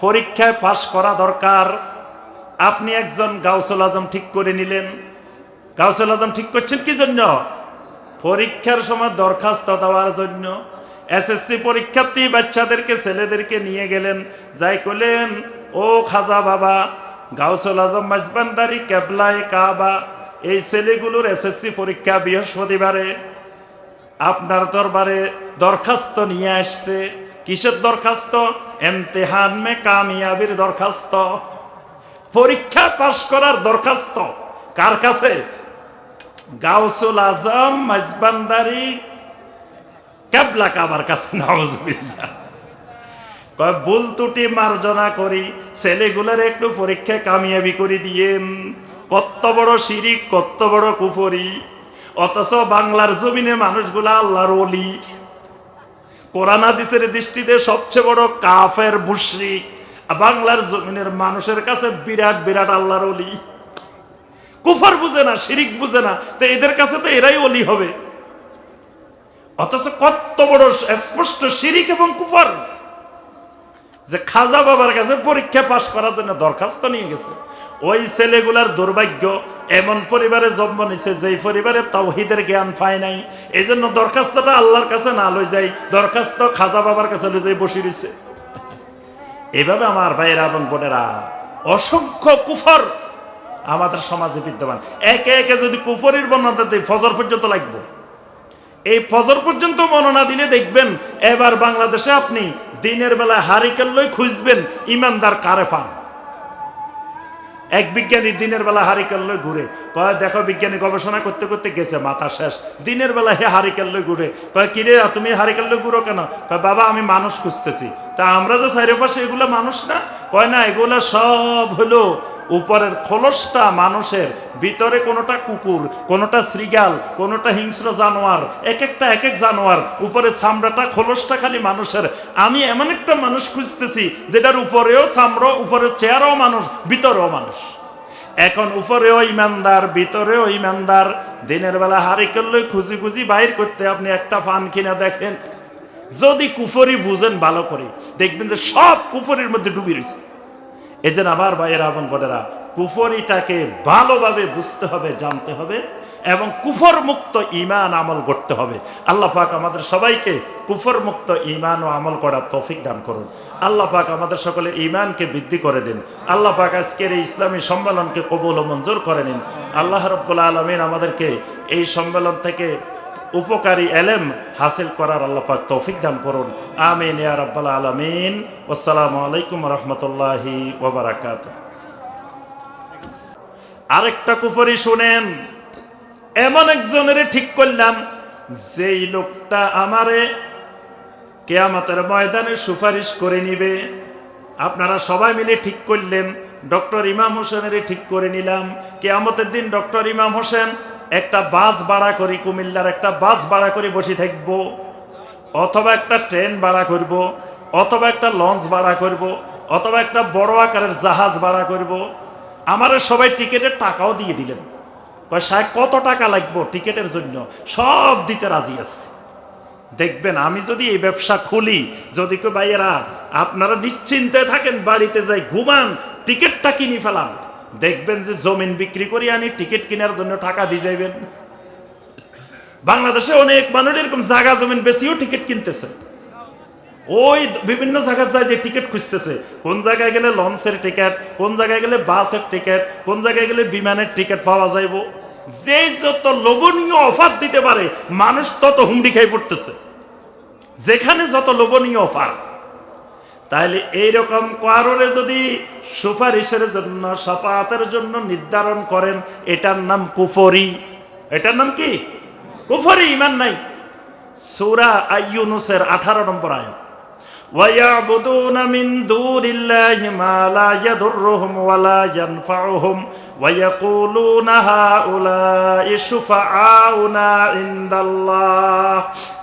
পরীক্ষায় পাশ করা দরকার। আপনি একজন গাউসুল আজম ঠিক করে নিলেন। গাউসুল আজম ঠিক করছেন কি জন্য? পরীক্ষার সময় দরখাস্ত দেওয়ার জন্য। এসএসসি পরীক্ষার্থী বাচ্চাদেরকে, ছেলেদেরকে নিয়ে গেলেন। যাই করলেন, ও খাজা বাবা, গাউসুল আজম মাইজবান্ডারি কেবলায় কাবা, এই ছেলেগুলোর এসএসসি পরীক্ষা বৃহস্পতিবারে আপনার দরবারে দরখাস্ত নিয়ে আসছে। কিসের দরখাস্ত? এমতেহান মে কামিয়াবির দরখাস্ত। পরীক্ষা পাশ করার দরখাস্ত। কার কাছে? গাউসুল আজম মাজবান্দারি। ক্যাবলা কাবার কাছে নওয়াজবিল্লাহ কয়, ভুল ত্রুটি মার্জনা করি, ছেলেগুলোর একটু পরীক্ষায় কামিয়াবি করে দিয়েন। কত বড় শিরিক, কত বড় কুফরি। অথচ বাংলার জমিনে মানুষগুলা আল্লাহর অলি কোরআন হাদিসের দৃষ্টিতে সবচেয়ে বড় কাফের মুশরিক। বাংলার জমিনের মানুষের কাছে বিরাট বিরাট আল্লাহর অলি কুফার বুঝে না, শিরিক বুঝে না, তো এদের কাছে তো এরাই অলি হবে। অথচ কত বড় স্পষ্ট শিরিক এবং কুফর। যে খাজা বাবার কাছে পরীক্ষা পাশ করার জন্য দরখাস্ত নিয়ে গেছে। ওই ছেলেগুলার দুর্ভাগ্য, এমন পরিবারে জন্ম নিছে, যেই পরিবারে তাওহিদের জ্ঞান পায় নাই। এই জন্য দরখাস্তটা আল্লাহর কাছে না লই যাই, দরখাস্ত খাজা বাবার কাছে লই যাই বসে রয়েছে এভাবে আমার ভাইয়েরা এবং বোনেরা অসংখ্য কুফর আমাদের সমাজে বিদ্যমান। একে একে যদি কুফরির বর্ণনা দিই, ফজর পর্যন্ত লাগবো। এই ফজর পর্যন্ত মননা দিলে দেখবেন, এবার বাংলাদেশে আপনি দিনের বেলা হারিকেল্লই খুঁজবেন, ইমানদার কারে পান? এক বিজ্ঞানী দিনের বেলা হারিকেল্লই ঘুরে, কয়, দেখো, বিজ্ঞানী গবেষণা করতে করতে গেছে, মাথা শেষ। দিনের বেলা হে হারিকেল্লই ঘুরে, কয়, কিরে, তুমি হারিকেল্লই ঘুরো কেন? কয়, বাবা, আমি মানুষ খুঁজতেছি। তা আমরা যে চারিপাশে এগুলো মানুষ না? কয়, না, এগুলো সব হলো উপরের খোলসটা মানুষের, ভিতরে কোনোটা কুকুর, কোনোটা শ্রীগাল কোনোটা হিংস্র জানোয়ার এক একটা এক এক জানোয়ার, উপরে চামড়াটা, খোলসটা খালি মানুষের। আমি এমন একটা মানুষ খুঁজতেছি যেটার উপরেও চামড়া উপরের চেয়ারও মানুষ, ভিতরেও মানুষ। এখন উপরেও ইমানদার, ভিতরেও ইমানদার। দিনের বেলা হারি করলে খুঁজি খুঁজি বাইর করতে আপনি একটা ফান কিনা দেখেন। যদি কুফরি বুঝেন ভালো করে, দেখবেন যে সব কুফরির মধ্যে ডুবি রয়েছে। এই জন্য আমার ভাইয়েরা এবং বোনেরা, কুফরিটাকে ভালোভাবে বুঝতে হবে, জানতে হবে এবং কুফর মুক্ত ইমান আমল করতে হবে। আল্লাহ পাক আমাদের সবাইকে কুফর মুক্ত ইমান ও আমল করার তৌফিক দান করুন। আল্লাহ পাক আমাদের সকলের ইমানকে বৃদ্ধি করে দিন। আল্লাহ পাক আজকের এই ইসলামী সম্মেলনকে কবুল ও মঞ্জুর করে নিন। আল্লাহ রব্বুল আলমিন আমাদেরকে এই সম্মেলন থেকে উপকারী এলেম হাসিল করার আল্লাহ পাক তৌফিক দান করুন। আমিন ইয়া রাব্বাল আলামিন। আসসালামু আলাইকুম রহমতুল্লাহি ওবারাকাত আরেকটা কুফরি শুনেন, এমন একজনের ঠিক করলাম, যেই লোকটা আমারে কেয়ামতের ময়দানে সুপারিশ করে নিবে। আপনারা সবাই মিলে ঠিক করলেন, ডক্টর ইমাম হোসেনের ঠিক করে নিলাম। কেয়ামতের দিন ডক্টর ইমাম হোসেন একটা বাস ভাড়া করি কুমিল্লার একটা বাস ভাড়া করে বসে থাকব, অথবা একটা ট্রেন ভাড়া করব, অথবা একটা লঞ্চ ভাড়া করব, অথবা একটা বড় আকারের জাহাজ ভাড়া করব। আমারে সবাই টিকিটের টাকাও দিয়ে দিলেন। কয়, সাহেব, কত টাকা লাগবো টিকিটের জন্য? সব দিতে রাজি আছে। দেখবেন, আমি যদি এই ব্যবসা খুলি, যদি কেউ ভাইয়েরা, আপনারা নিশ্চিন্তে থাকেন, বাড়িতে যাই, ঘুমান, টিকিটটা কিনে ফেলান। দেখবেন যে জমিন বিক্রি করি আনি, টিকিট কেনার জন্য টাকা দিয়ে যাইবেন। বাংলাদেশে অনেক মানুষ এরকম জায়গা জমিন বেশিও টিকিট কিনতেছে। ওই বিভিন্ন জায়গায় যায় যে টিকিট খুঁজতেছে। কোন জায়গায় গেলে লঞ্চের টিকিট, কোন জায়গায় গেলে বাসের টিকিট, কোন জায়গায় গেলে বিমানের টিকিট পাওয়া যাইব। যে যত লোভনীয় অফার দিতে পারে, মানুষ তত হুমড়ি খাই পড়তেছে। যেখানে যত লোভনীয় অফার তাহলে এইরকম কারণে যদি সুপারিশের জন্য সাফাতের জন্য নির্ধারণ করেন, এটার নাম কুফরি। এটার নাম কি? কুফরি, ইমান নাই। সুরা আইউনুসের আঠারো নম্বর আয়াত। ويعبدون من دون الله ما لا يضرهم ولا ينفعهم ويقولون هؤلاء شفعاؤنا عند الله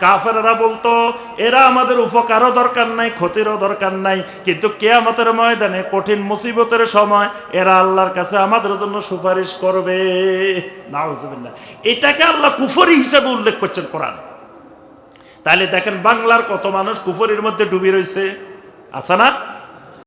কাফেররা বলতো এরা আমাদের উপকারও দরকার নাই ক্ষতিরও দরকার নাই কিন্তু কেয়ামতের ময়দানে কঠিন মুসিবতের সময় এরা আল্লাহর কাছে আমাদের জন্য সুপারিশ করবে নাউজুবিল্লাহ এটাকে আল্লাহ কুফরি হিসেবে উল্লেখ করছেন কোরআন তাহলে দেখেন বাংলার কত মানুষ কুপুরের মধ্যে ডুবি রয়েছে? আছে না?